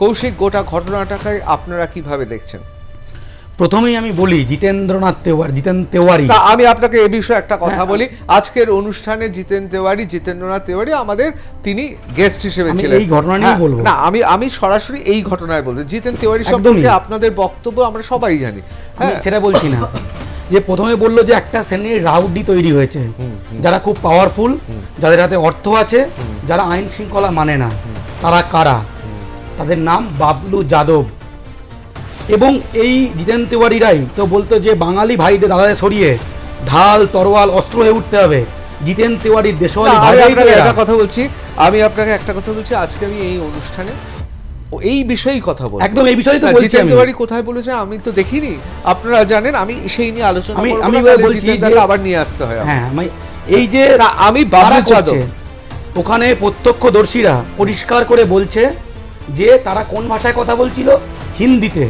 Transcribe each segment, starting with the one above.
কৌশিক গোটা ঘটনাটাকে আপনারা কীভাবে দেখছেন? প্রথমেই আমি বলি জিতেন্দ্রনাথ তেওয়ারি জিতেন তেওয়ারি। আমি আপনাকে এ বিষয়ে একটা কথা বলি। আজকের অনুষ্ঠানে জিতেন তেওয়ারি জিতেন্দ্রনাথ তেওয়ারি আমাদের তিনি গেস্ট হিসেবে আমি ছিলেন। এই ঘটনা নিয়েই হ্যাঁ, বলব। না আমি আমি সরাসরি এই ঘটনায় বলতে জিতেন তেওয়ারি। সম্পর্কে আপনাদের বক্তব্য আমরা সবাই জানি। হ্যাঁ। সেটা বলছি না। যে প্রথমে বলল যে একটা শ্রেণির রাউডি তৈরি হয়েছে। যারা খুব পাওয়ারফুল যাদের হাতে অর্থ আছে যারা আইন শৃঙ্খলা মানে না তারা কারা? তাদের নাম বাবলু যাদব। এবং এই জিতেন তিওয়ারিরাই তো বলতো যে বাঙালি ভাইদের দাদাদের সরিয়ে ঢাল তরোয়াল অস্ত্র হয়ে উঠতে হবে। জিতেন তিওয়ারির দেশওয়ালি। একটা কথা বলছি। আমি আপনাকে একটা কথা বলছি। আজকে আমি এই অনুষ্ঠানে এই বিষয়েই কথা বলব। একদম এই বিষয়েই তো বলছি জিতেন তিওয়ারি কোথায় বলেছে আমি তো দেখিনি। আপনারা জানেন আমি সেই নিয়ে আলোচনা আমি- আমি বলছি যে- আবার নিয়ে আসতে হয় হ্যাঁ আমি এই যে আমি বাবলু যাদব। ওখানে প্রত্যক্ষদর্শীরা পরিষ্কার করে বলছে যে তারা কোন ভাষায় কথা বলছিল? হিন্দিতে।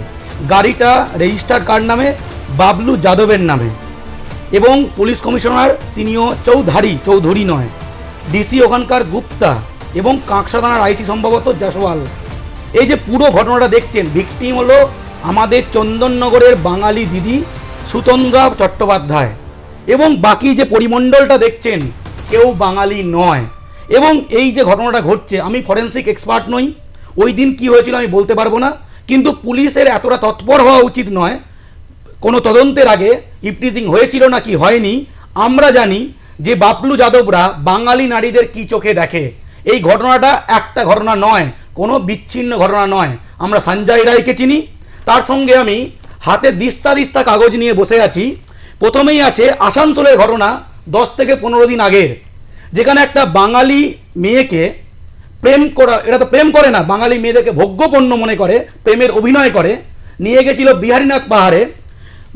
গাড়িটা রেজিস্টার কার নামে? বাবলু যাদবের নামে। এবং পুলিশ কমিশনার তিনিও চৌধারি, চৌধুরী নয়। ডিসি ওখানকার গুপ্তা এবং কাঁকসা থানার আইসি সম্ভবত জাসওয়াল এই যে পুরো ঘটনাটা দেখছেন ভিকটিম হলো আমাদের চন্দননগরের বাঙালি দিদি সুতন্দ্রা চট্টোপাধ্যায়। এবং বাকি যে পরিমণ্ডলটা দেখছেন, কেউ বাঙালি নয়। এবং এই যে ঘটনাটা ঘটছে, আমি ফরেন্সিক এক্সপার্ট নই। ওই দিন কি হয়েছিল আমি বলতে পারব না, কিন্তু পুলিশের এতটা তৎপর হওয়া উচিত নয়। কোনো তদন্তের আগে ইপটিজিং হয়েছিল না কি হয়নি, আমরা জানি যে বাবলু যাদবরা বাঙালি নারীদের কি চোখে দেখে। এই ঘটনাটা একটা ঘটনা নয়, কোনো বিচ্ছিন্ন ঘটনা নয়। আমরা সঞ্জয় রায়কে চিনি, তার সঙ্গে আমি হাতে দিস্তা দিস্তা কাগজ নিয়ে বসে আছি। প্রথমেই আছে আসানসোলের ঘটনা দশ থেকে পনেরো দিন আগের, যেখানে একটা বাঙালি মেয়েকে প্রেম করা, এরা তো প্রেম করে না। বাঙালি মেয়েদেরকে ভোগ্যপণ্য মনে করে, প্রেমের অভিনয় করে। নিয়ে গেছিল বিহারীনাথ পাহাড়ে।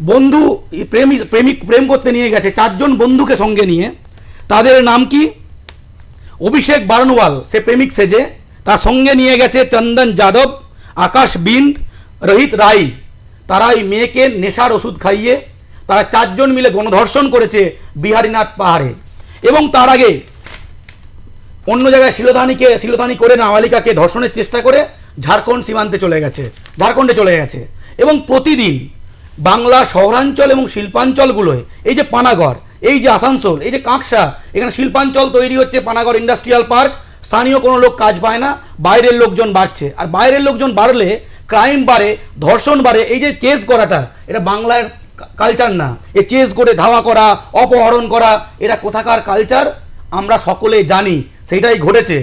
বন্ধু প্রেমিক প্রেমিক প্রেম করতে নিয়ে গেছে। চারজন বন্ধুকে সঙ্গে নিয়ে। তাদের নাম কি? অভিষেক বারনওয়াল। সে প্রেমিক সেজে। তার সঙ্গে নিয়ে গেছে চন্দন যাদব, আকাশ বিন্দ, রোহিত রাই। তারা এই মেয়েকে নেশার ওষুধ খাইয়ে, তারা চারজন মিলে গণধর্ষণ করেছে বিহারীনাথ পাহাড়ে। এবং তার আগে অন্য জায়গায় শিলধানীকে শিলধানী করে নাবালিকাকে ধর্ষণের চেষ্টা করে ঝাড়খণ্ড সীমান্তে চলে গেছে, ঝাড়খণ্ডে চলে গেছে। এবং প্রতিদিন বাংলা শহরাঞ্চল এবং শিল্পাঞ্চলগুলোয় এই যে পানাগড়, এই যে আসানসোল, এই যে কাঁকসা, এখানে শিল্পাঞ্চল তৈরি হচ্ছে পানাগড় ইন্ডাস্ট্রিয়াল পার্ক। স্থানীয় কোনো লোক কাজ পায় না, বাইরের লোকজন বাড়ছে। আর বাইরের লোকজন বাড়লে ক্রাইম বাড়ে, ধর্ষণ বাড়ে, এই যে চেস করাটা, এটা বাংলার কালচার না। এ চেস করে ধাওয়া করা, অপহরণ করা, এটা কোথাকার কালচার? আমরা সকলে জানি। সেইটাই ঘটেছে।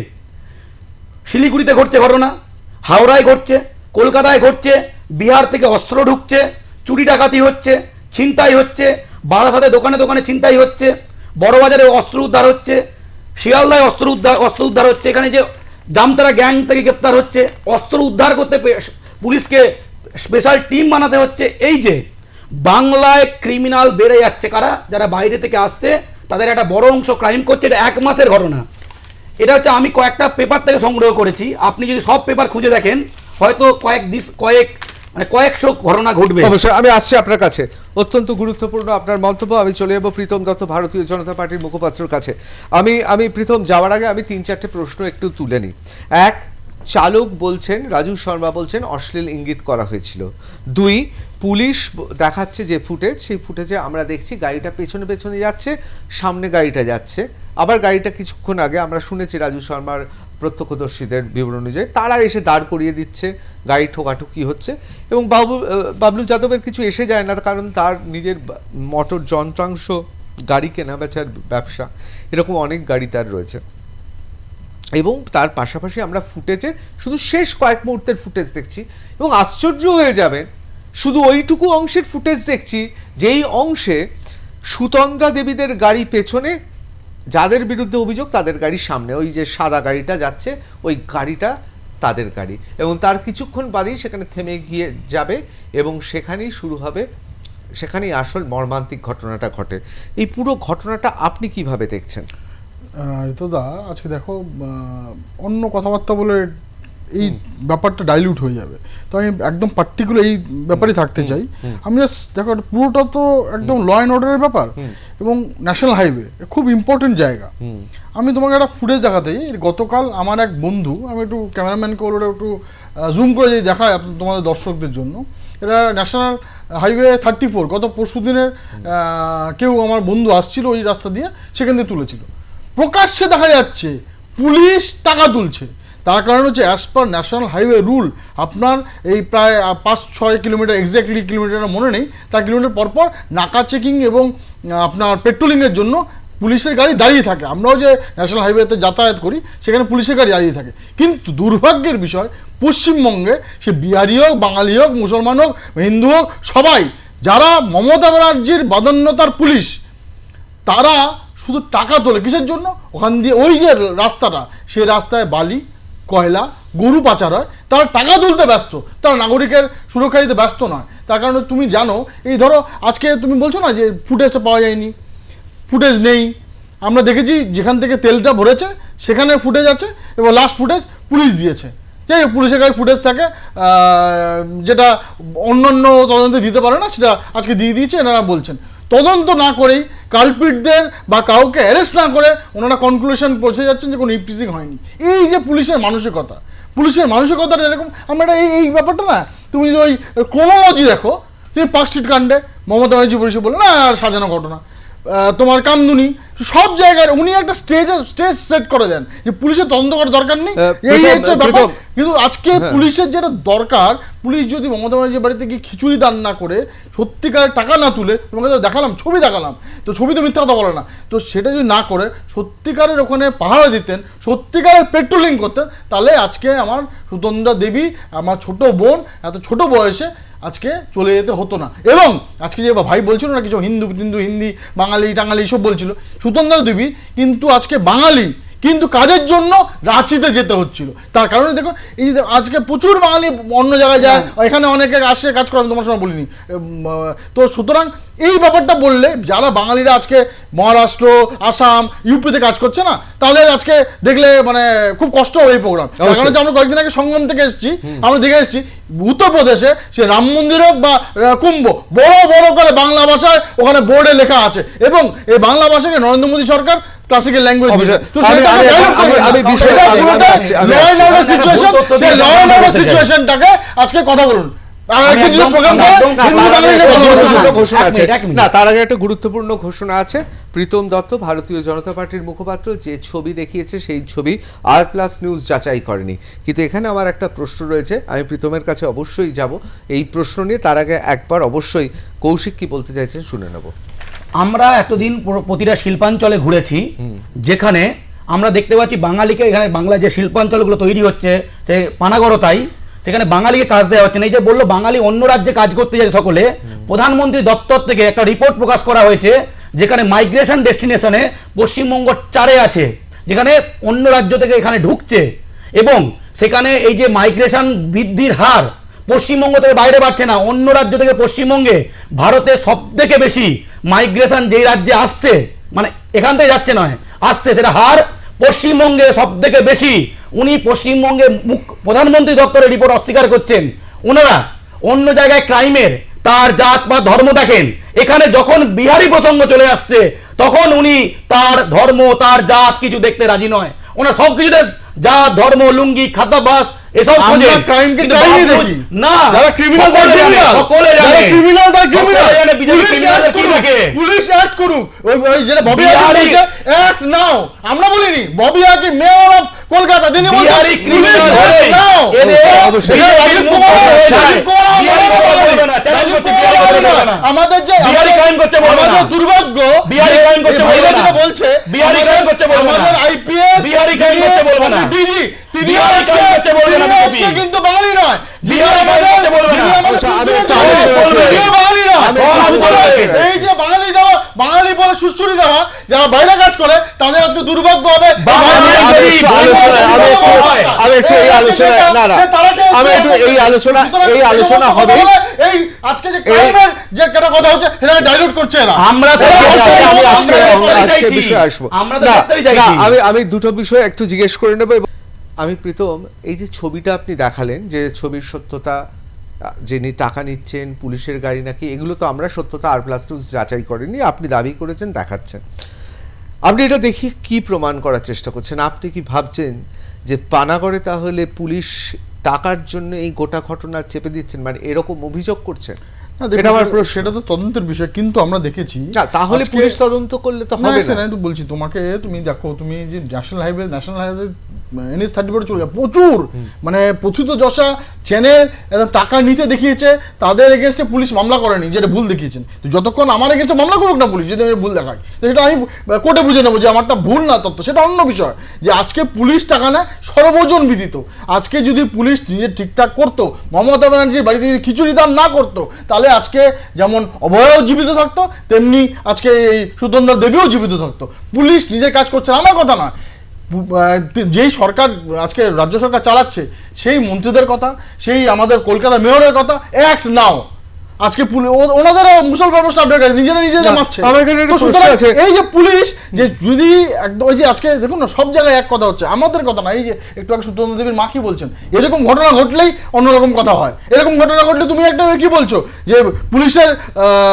শিলিগুড়িতে ঘটছে ঘটনা, হাওড়ায় ঘটছে, কলকাতায় ঘটছে, বিহার থেকে অস্ত্র ঢুকছে, চুরি ডাকাতি হচ্ছে, ছিনতাই হচ্ছে, বারাসাতে দোকানে দোকানে ছিনতাই হচ্ছে, বড়বাজারে অস্ত্র উদ্ধার হচ্ছে, শিয়ালদায় অস্ত্র উদ্ধার অস্ত্র উদ্ধার হচ্ছে, এখানে যে জামতারা গ্যাং থেকে গ্রেপ্তার হচ্ছে, অস্ত্র উদ্ধার করতে পুলিশকে স্পেশাল টিম বানাতে হচ্ছে, এই যে বাংলায় ক্রিমিনাল বেড়ে যাচ্ছে কারা? যারা বাইরে থেকে আসছে, তাদের একটা বড় অংশ ক্রাইম করছে, এটা এক মাসের ঘটনা। এটা হচ্ছে আমি কয়েকটা পেপার থেকে সংগ্রহ করেছি। আপনি যদি সব পেপার খুঁজে দেখেন, হয়তো কয়েক দিস, কয়েক মানে কয়েকশো ঘটনা ঘটবে। অবশ্যই, আমি আসছি আপনার কাছে। অত্যন্ত গুরুত্বপূর্ণ আপনার মন্তব্য। আমি চলে যাব প্রীতম দত্ত ভারতীয় জনতা পার্টির মুখপাত্রের কাছে। আমি আমি প্রীতম, যাওয়ার আগে আমি তিন চারটে প্রশ্ন একটু তুলে নিই। এক, চালক বলছেন, রাজু শর্মা বলছেন, অশ্লীল ইঙ্গিত করা হয়েছিল। দুই পুলিশ দেখাচ্ছে যে ফুটেজ, সেই ফুটেজে আমরা দেখছি গাড়িটা পেছনে পেছনে যাচ্ছে, সামনে গাড়িটা যাচ্ছে। আবার গাড়িটা কিছুক্ষণ আগে আমরা শুনেছি রাজু শর্মার প্রত্যক্ষদর্শীদের বিবরণ অনুযায়ী, তারা এসে দাঁড় করিয়ে দিচ্ছে গাড়ি ঠোকাঠুকি হচ্ছে। এবং বাবু বাবলু যাদবের কিছু এসে যায় না, কারণ তার নিজের মোটর যন্ত্রাংশ, গাড়ি কেনা বেচার ব্যবসা, এরকম অনেক গাড়ি তার রয়েছে। এবং তার পাশাপাশি আমরা ফুটেজে শুধু শেষ কয়েক মুহূর্তের ফুটেজ দেখছি। এবং আশ্চর্য হয়ে যাবেন শুধু ওইটুকু অংশের ফুটেজ দেখছি, যেই অংশে সুতন্দ্রা দেবীদের গাড়ি পেছনে, যাদের বিরুদ্ধে অভিযোগ তাদের গাড়ির সামনে। ওই যে সাদা গাড়িটা যাচ্ছে, ওই গাড়িটা তাদের গাড়ি। এবং তার কিছুক্ষণ বাদেই সেখানে থেমে গিয়ে যাবে এবং সেখানেই শুরু হবে, সেখানেই আসল মর্মান্তিক ঘটনাটা ঘটে। এই পুরো ঘটনাটা আপনি কীভাবে দেখছেন? ঋতুদা, আজকে দেখো অন্য কথাবার্তা বলে এই ব্যাপারটা ডাইলিউট হয়ে যাবে। তো আমি একদম পার্টিকুলার এই ব্যাপারে থাকতে চাই। আমি জাস্ট দেখো পুরোটা তো একদম ল অ্যান্ড অর্ডারের ব্যাপার এবং ন্যাশনাল হাইওয়ে খুব ইম্পর্টেন্ট জায়গা। আমি তোমাকে একটা ফুটেজ দেখাতে চাই। গতকাল আমার এক বন্ধু আমি একটু ক্যামেরাম্যানকে বলে একটু জুম করে যদি দেখায় তোমাদের দর্শকদের জন্য। এটা ন্যাশনাল হাইওয়ে থার্টি ফোর গত পরশু দিনের কেউ আমার বন্ধু আসছিল ওই রাস্তা দিয়ে সেখান থেকে তুলেছিল। প্রকাশ্যে দেখা যাচ্ছে পুলিশ টাকা তুলছে। তার কারণ হচ্ছে as per national highway rule আপনার এই প্রায় পাঁচ, ছয় কিলোমিটার এক্স্যাক্টলি কিলোমিটার মনে নেই, তার কিলোমিটার পরপর নাকা চেকিং এবং আপনার পেট্রোলিংয়ের জন্য পুলিশের গাড়ি দাঁড়িয়ে থাকে। আমরাও যে ন্যাশনাল হাইওয়েতে যাতায়াত করি, সেখানে পুলিশের গাড়ি দাঁড়িয়ে থাকে। কিন্তু দুর্ভাগ্যের বিষয়, পশ্চিমবঙ্গে সে বিহারি হোক, বাঙালি হোক, মুসলমান হোক, হিন্দু হোক, সবাই, যারা মমতা ব্যানার্জির বাদন্যতার পুলিশ, তারা শুধু টাকা তোলে। কিসের জন্য? ওখান দিয়ে, ওই যে রাস্তাটা, সেই রাস্তায় বালি কয়লা গরু পাচার হয় তারা টাকা তুলতে ব্যস্ত। তারা নাগরিকের সুরক্ষা দিতে ব্যস্ত নয়। তার কারণে তুমি জানো এই ধরো আজকে তুমি বলছো না যে ফুটেজটা পাওয়া যায়নি। ফুটেজ নেই। আমরা দেখেছি যেখান থেকে তেলটা ভরেছে সেখানে ফুটেজ আছে এবং লাস্ট ফুটেজ পুলিশ দিয়েছে। যাই হোক, পুলিশের কাছে ফুটেজ থাকে যেটা অন্য অন্য তদন্তে দিতে পারে না সেটা আজকে দিয়ে দিয়েছে এনারা বলছেন। তদন্ত না করেই কালপিটদের বা কাউকে অ্যারেস্ট না করে ওনারা কনক্লুশন পৌঁছে যাচ্ছেন যে কোনো ইপিসিং হয়নি। এই যে পুলিশের মানসিকতা, পুলিশের মানসিকতাটা এরকম, আমরা এই এই ব্যাপারটা না, তুমি যদি ওই ক্রোনোলজি দেখো, তুমি পার্ক স্ট্রিট কাণ্ডে মমতা ব্যানার্জি পুলিশে বলল না সাজানো ঘটনা। তোমার কামদুনি সব জায়গায় উনি একটা স্টেজে স্টেজ সেট করে দেন যে পুলিশের তদন্ত করার দরকার নেই। এই হচ্ছে ব্যাপার। কিন্তু আজকে পুলিশের যেটা দরকার পুলিশ যদি মমতা ব্যানার্জির বাড়িতে গিয়ে খিচুড়ি দান না করে সত্যিকার টাকা না তুলে তোমাকে তো দেখালাম ছবি দেখালাম তো ছবি তো মিথ্যা কথা বলে না তো সেটা যদি না করে সত্যিকারের ওখানে পাহারা দিতেন সত্যিকারের পেট্রোলিং করতেন তাহলে আজকে আমার সুতন্দ্রা দেবী আমার ছোট বোন এত ছোট বয়সে আজকে চলে যেতে হতো না। এবং আজকে যে ভাই বলছিল না কিছু হিন্দু হিন্দু, হিন্দি, বাঙালি, টাঙালি সব বলছিল, সুতন্দ্র দেবী কিন্তু আজকে বাঙালি কিন্তু কাজের জন্য রাঁচিতে যেতে হচ্ছিল। তার কারণে দেখো এই আজকে প্রচুর বাঙালি অন্য জায়গায় যায় এখানে অনেকে আসে কাজ করেন তোমার সময় বলিনি। তো সুতরাং এই ব্যাপারটা বললে যারা বাঙালিরা আজকে মহারাষ্ট্র আসাম ইউপিতে কাজ করছে না তাদের আজকে দেখলে মানে খুব কষ্ট হবে এই প্রোগ্রাম কারণে আমরা কয়েকদিন আগে সঙ্গম থেকে এসেছি আমরা দেখে এসেছি উত্তরপ্রদেশে সে রাম মন্দির হোক বা কুম্ভ বড় বড় করে বাংলা ভাষায় ওখানে বোর্ডে লেখা আছে। এবং এই বাংলা ভাষাকে নরেন্দ্র মোদী সরকার ক্লাসিক্যাল ল্যাঙ্গুয়েজ অবশ্যই। আমি- আমি- আমি- আমি বিষয়ে- আসছি। সিচুয়েশনটাকে আজকে কথা বলুন। না তার আগে একটা গুরুত্বপূর্ণ ঘোষণা আছে। প্রীতম দত্ত ভারতীয় জনতা পার্টির মুখপাত্র যে ছবি দেখিয়েছে সেই ছবি আর প্লাস নিউজ যাচাই করেনি। কিন্তু এখানে আমার একটা প্রশ্ন রয়েছে। আমি প্রীতমের কাছে অবশ্যই যাব। এই প্রশ্ন নিয়ে তার আগে একবার অবশ্যই কৌশিক কি বলতে চাইছেন শুনে নেব। আমরা এতদিন প্রতিটা শিল্পাঞ্চলে ঘুরেছি যেখানে আমরা দেখতে পাচ্ছি বাঙালিকে এখানে বাংলায় যে শিল্পাঞ্চলগুলো তৈরি হচ্ছে সে পানাগড় তাই সেখানে বাঙালিকে কাজ দেওয়া হচ্ছে। না এই যে বলল বাঙালি অন্য রাজ্যে কাজ করতে যায় সকলে প্রধানমন্ত্রী দপ্তর থেকে একটা রিপোর্ট প্রকাশ করা হয়েছে যেখানে মাইগ্রেশন ডেস্টিনেশনে পশ্চিমবঙ্গ চারে আছে যেখানে অন্য রাজ্য থেকে এখানে ঢুকছে এবং সেখানে এই যে মাইগ্রেশন বৃদ্ধির হার পশ্চিমবঙ্গ থেকে বাইরে বাড়ছে না, অন্য রাজ্য থেকে পশ্চিমবঙ্গে ভারতে সব থেকে বেশি মাইগ্রেশন যেই রাজ্যে আসছে মানে এখান থেকে যাচ্ছে নয়, আসছে সেটা হার। পশ্চিমবঙ্গে সব থেকে বেশি, উনি পশ্চিমবঙ্গে মুখ, প্রধানমন্ত্রী দপ্তরের রিপোর্ট অস্বীকার করছেন। ওনারা অন্য জায়গায় ক্রাইমের তার জাত বা ধর্ম দেখেন। এখানে যখন বিহারি প্রসঙ্গ চলে আসছে, তখন উনি তার ধর্ম, তার জাত কিছু দেখতে রাজি নয়। ওনার সব কিছুতে জাত ধর্ম, লুঙ্গি খাদ্যাভ্যাস এসব দেখি। না যারা criminal তারা সকলে সকলে যারা জানে। criminal তারা জানে বিজেপি পুলিশ কি করুক, পুলিশ act করুক। ওই- যেটা ববি বলছে। আমরা বলিনি ববি আগে মেয়র অফ কলকাতা আমাদের যে বিহারি আমাদের- করতে বলবে না। দুর্ভাগ্য বিহারি যে করতে বলবে না। যেটা বলছে বিহারি আমাদের- করতে বলবে না। আমাদের আইপিএস বিহারি crime করতে বলবে না। ডিজি তিনি আজকে করতে বলবে না তিনি BJP আজকে কিন্তু বাঙালি নয়। আচ্ছা, বাঙালি বলে, আলোচনা এই যে বাঙালি দেওয়া বাঙালি বলে সুশ্রী দেওয়া যারা বাইরে কাজ করে তাদের আজকে দুর্ভাগ্য হবে। আমি আমি একটু বাঙালি আলোচনা আমি একটু আমি একটু এই আলোচনা না না। আমি একটু এই আলোচনা এই আলোচনা হবে। এই আজকে যে ক্রাইমের যে একটা কথা হচ্ছে সেটাকে ডাইলুট করছে এরা। আমরা তো ঠিক আছে, অবশ্যই আমি আজকে আজকে বিষয়ে আসব। আমরা তো না দেখতেই না চাইছি। আমি আমি দুটো বিষয় একটু জিজ্ঞেস করে নেব আমি প্রীতম এই যে ছবিটা আপনি দেখালেন যে ছবির সত্যতা যিনি টাকা নিচ্ছেন পুলিশের গাড়ি নাকি এগুলো তো আমরা সত্যতা আর প্লাস নিউজ যাচাই করেনি আপনি দাবি করেছেন দেখাচ্ছেন। আপনি এটা দেখি কি প্রমাণ করার চেষ্টা করছেন? আপনি কি ভাবছেন যে পানাগড়ে তাহলে পুলিশ টাকার জন্য এই গোটা ঘটনা চেপে দিচ্ছেন? মানে এরকম অভিযোগ করছেন? এটা আমার সেটা- প্রশ্ন। সেটা তো তদন্তের বিষয় কিন্তু আমরা দেখেছি তাহলে পুলিশ তদন্ত করলে তো হবে না আমি তো বলছি তোমাকে তুমি দেখো তুমি যে national highway national highway NS thirty four চলে যায়। প্রচুর। মানে প্রথিত যশা চেনের টাকা নিতে দেখিয়েছে তাদের এগেনস্টে পুলিশ মামলা করেনি যেটা ভুল দেখিয়েছেন। তো যতক্ষণ আমার এগেনস্টে মামলা করুক না পুলিশ যদি আমি ভুল দেখাই। তো সেটা আমি কোর্টে বুঝে নেব যে আমারটা ভুল না তত্ত্ব সেটা অন্য বিষয়। যে আজকে পুলিশ টাকা নেয় সর্বজন বিদিত। আজকে যদি পুলিশ নিজে ঠিকঠাক করতো মমতা ব্যানার্জির বাড়িতে যদি খিচুড়ি দান না করতো তাহলে আজকে যেমন অভয়ও জীবিত থাকতো তেমনি আজকে এই সুতন্দর দেবীও জীবিত থাকতো। পুলিশ নিজের কাজ করছে না, আমার কথা না যেই সরকার, আজকে রাজ্য সরকার চালাচ্ছে, সেই মন্ত্রীদের কথা, সেই আমাদের কলকাতা মেয়রের কথা, এক নাও। আজকে পুলি- ও- ওনাদেরও মুসল ব্যবস্থা আপনার কাছে নিজেরা নিজেরা মারছে। আছে। এই যে পুলিশ যে যদি একদম ওই যে আজকে দেখুন না সব জায়গায় এক কথা হচ্ছে আমাদের কথা না এই যে একটু আগে সুতন্দ্র দেবীর মা কি বলছেন? এরকম ঘটনা ঘটলেই অন্যরকম কথা হয়। এরকম ঘটনা ঘটলে তুমি একটা কি বলছো? যে পুলিশের আহ,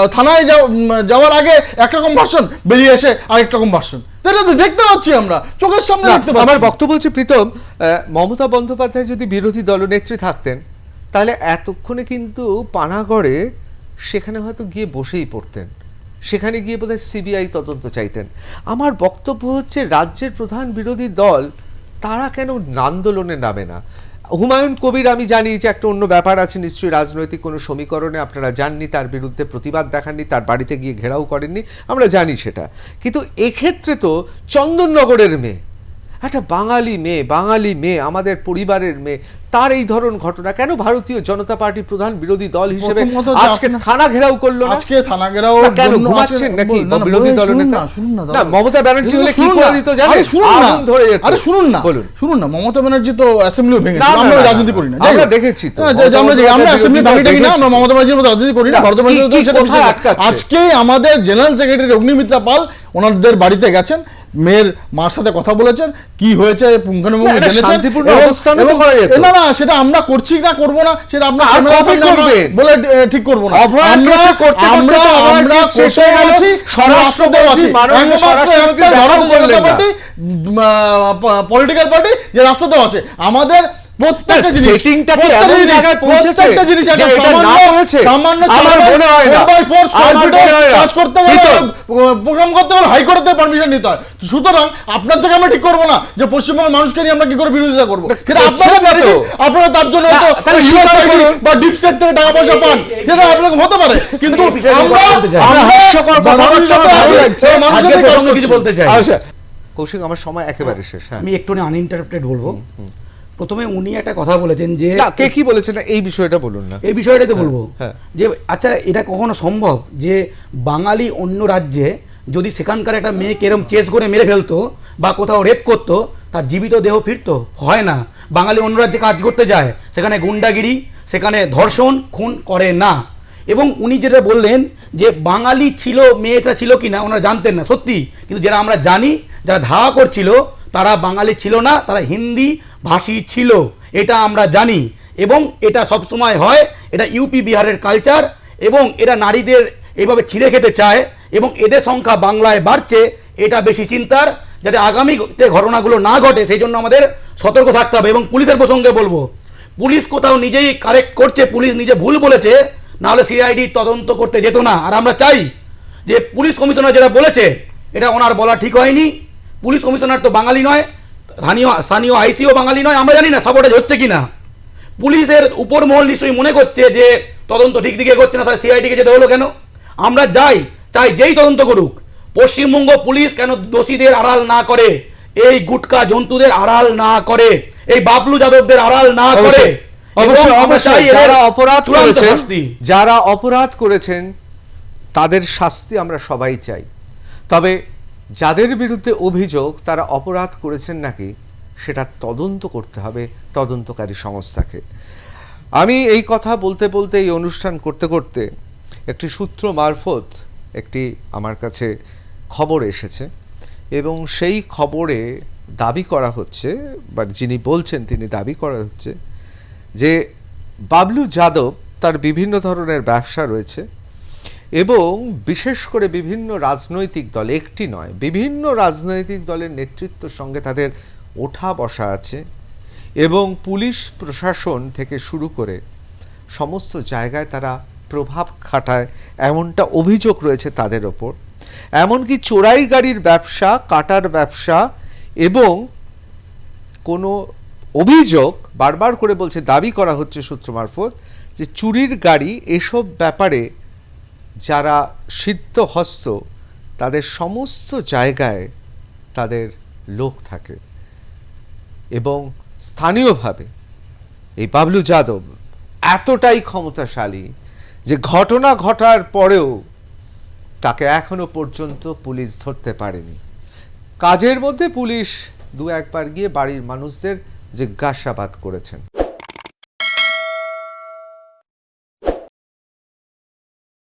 থানায় যাও- যাওয়ার আগে একরকম ভাষণ বেরিয়ে এসে আরেক রকম ভাষণ এটা তো দেখতে পাচ্ছি আমরা চোখের সামনে দেখতে পাচ্ছি। আমার বক্তব্য হচ্ছে প্রীতম মমতা বন্দ্যোপাধ্যায় যদি বিরোধী দলনেত্রী থাকতেন তাহলে এতক্ষণে কিন্তু পানাগড়ে সেখানে হয়তো গিয়ে বসেই পড়তেন। সেখানে গিয়ে বোধহয় সিবিআই তদন্ত চাইতেন। আমার বক্তব্য হচ্ছে, রাজ্যের প্রধান বিরোধী দল, তারা কেন আন্দোলনে নামে না? হুমায়ুন কবির, আমি জানি যে একটা অন্য ব্যাপার আছে, নিশ্চয়ই রাজনৈতিক কোনো সমীকরণে আপনারা জাননি, তার বিরুদ্ধে প্রতিবাদ দেখাননি, তার বাড়িতে গিয়ে ঘেরাও করেননি, আমরা জানি সেটা। কিন্তু এক্ষেত্রে তো চন্দননগরের মেয়ে একটা বাঙালি মেয়ে বাঙালি মেয়ে আমাদের পরিবারের মেয়ে তার এই ধরন ঘটনা কেন ভারতীয় জনতা পার্টি প্রধান বিরোধী দল হিসেবে আজকে থানা ঘেরাও করল না? আজকে থানা ঘেরাও কেন ঘুমাচ্ছেন নাকি বিরোধী শুনুন দলনেতা না, শুনুন না, না মমতা ব্যানার্জি হলে কি করে দিত জানেন? শুনুন না। আগুন ধরে যেত। আরে শুনুন না। বলুন। শুনুন না মমতা ব্যানার্জি তো অ্যাসেম্বলিও ভেঙে না, আমরা রাজনীতি করি না আমরা দেখেছি তো। হ্যাঁ, আমরা দেখি- আমরা অ্যাসেম্বলি দাবি না আমরা মমতা ব্যানার্জির মতো রাজনীতি করি না ভারত। আটকাচ্ছে? আজকে আমাদের জেনারেল সেক্রেটারি অগ্নিমিত্রা পাল ওনাদের বাড়িতে গেছেন। মেয়ের মার সাথে কথা বলেছেন কি হয়েছে পুঙ্খানুপুঙ্খ জেনেছেন। না না সেটা আমরা করছি না করব না সেটা আমরা আর কবে করবে? বলে ঠিক করব না। আমরা করতে আমরা আমরা শেষ হয়ে গেছি আছি। মাননীয় স্বরাষ্ট্রমন্ত্রী পলিটিক্যাল পার্টি যে রাস্তাতেও আছে। আমাদের প্রত্যেকটা জিনিস settingটা কি এমন জায়গায় পৌঁছেছে জিনিস এটা না হয়েছে? সামান্য আমার মনে হয় না। four by four square আমার feet-এর মনে হয় না। কাজ করতে গেলে প্রোগ্রাম করতে গেলে হাইকোর্টের পারমিশন নিতে হয় সুতরাং আপনার থেকে আমরা ঠিক করব না যে পশ্চিমবঙ্গের মানুষকে নিয়ে আমরা কি করে বিরোধিতা করব। আপনারা তার জন্য। বা ডিপ স্টেট থেকে টাকা পয়সা পান সেটা আপনাকে হতে পারে কিন্তু আমরা। আমরা হাস্যকর ভালো লাগছে। মানুষের কিছু বলতে চাই আচ্ছা কৌশিক আমার সময় একেবারে শেষ হ্যাঁ আমি একটু আনইন্টারাপ্টেড বলব প্রথমে উনি একটা কথা বলেছেন যে কে কি বলেছেন এই বিষয়টা বলুন না। এই বিষয়টাতে বলব। হ্যাঁ। যে আচ্ছা এটা কখনো সম্ভব যে বাঙালি অন্য রাজ্যে যদি সেখানকার একটা মেয়েকে এরম চেস করে মেরে ফেলতো বা কোথাও রেপ করতো তার জীবিত দেহ ফিরতো? হয় না। বাঙালি অন্য রাজ্যে কাজ করতে যায় সেখানে গুন্ডাগিরি সেখানে ধর্ষণ খুন করে না। এবং উনি যেটা বললেন যে বাঙালি ছিল মেয়েটা ছিল কি না ওনারা জানতেন না সত্যি। কিন্তু যারা আমরা জানি যারা ধাওয়া করছিল তারা বাঙালি ছিল না তারা হিন্দি ভাষী ছিল, এটা আমরা জানি এবং এটা সবসময় হয়, এটা ইউপি বিহারের কালচার এবং এরা নারীদের এইভাবে ছিঁড়ে খেতে চায় এবং এদের সংখ্যা বাংলায় বাড়ছে, এটা বেশি চিন্তার, যাতে আগামী ঘটনাগুলো না ঘটে, সেই জন্য আমাদের সতর্ক থাকতে হবে এবং পুলিশের প্রসঙ্গে বলব। পুলিশ কোথাও নিজেই কারেক্ট করছে, পুলিশ নিজে ভুল বলেছে, নাহলে সিআইডি তদন্ত করতে যেত না। আর আমরা চাই যে পুলিশ কমিশনার যেটা বলেছে, এটা ওনার বলা ঠিক হয়নি। পুলিশ কমিশনার তো বাঙালি নয় স্থানীয় স্থানীয় আইসিও বাঙালি নয় আমরা জানি না সাপোর্টেজ হচ্ছে কিনা। পুলিশের উপর মহল নিশ্চয়ই মনে করছে যে তদন্ত ঠিক দিকে করছে না তাহলে সিআইডিকে যেতে হলো কেন? আমরা যাই চাই যেই তদন্ত করুক। পশ্চিমবঙ্গ পুলিশ কেন দোষীদের আড়াল না করে? এই গুটকা জন্তুদের আড়াল না করে? এই বাবলু যাদবদের আড়াল না করে? অবশ্যই অবশ্যই যারা অপরাধ করেছেন যারা অপরাধ করেছেন তাদের শাস্তি আমরা সবাই চাই। তবে যাদের বিরুদ্ধে অভিযোগ তারা অপরাধ করেছেন নাকি, সেটা তদন্ত করতে হবে তদন্তকারী সংস্থাকে। আমি এই কথা বলতে বলতে এই অনুষ্ঠান করতে করতে একটি সূত্র মারফত একটি আমার কাছে খবর এসেছে এবং সেই খবরে দাবি করা হচ্ছে, বা যিনি বলছেন তিনি দাবি করা হচ্ছে যে বাবলু যাদব তার বিভিন্ন ধরনের ব্যবসা রয়েছে। এবং বিশেষ করে বিভিন্ন রাজনৈতিক দল, একটি নয়, বিভিন্ন রাজনৈতিক দলের নেতৃত্বের সঙ্গে তাদের ওঠা বসা আছে এবং পুলিশ প্রশাসন থেকে শুরু করে সমস্ত জায়গায় তারা প্রভাব খাটায়, এমনটা অভিযোগ রয়েছে তাদের ওপর। এমনকি চোরাই গাড়ির ব্যবসা, কাটার ব্যবসা এবং কোনো অভিযোগ বারবার করে বলছে, দাবি করা হচ্ছে সূত্র মারফত যে চুরির গাড়ি এসব ব্যাপারে যারা সিদ্ধহস্ত, তাদের সমস্ত জায়গায় তাদের লোক থাকে। এবং স্থানীয়ভাবে এই বাবলু যাদব এতটাই ক্ষমতাশালী যে ঘটনা ঘটার পরেও তাকে এখনও পর্যন্ত পুলিশ ধরতে পারেনি। কাজের মধ্যে পুলিশ দু একবার গিয়ে বাড়ির মানুষদের জিজ্ঞাসাবাদ করেছেন।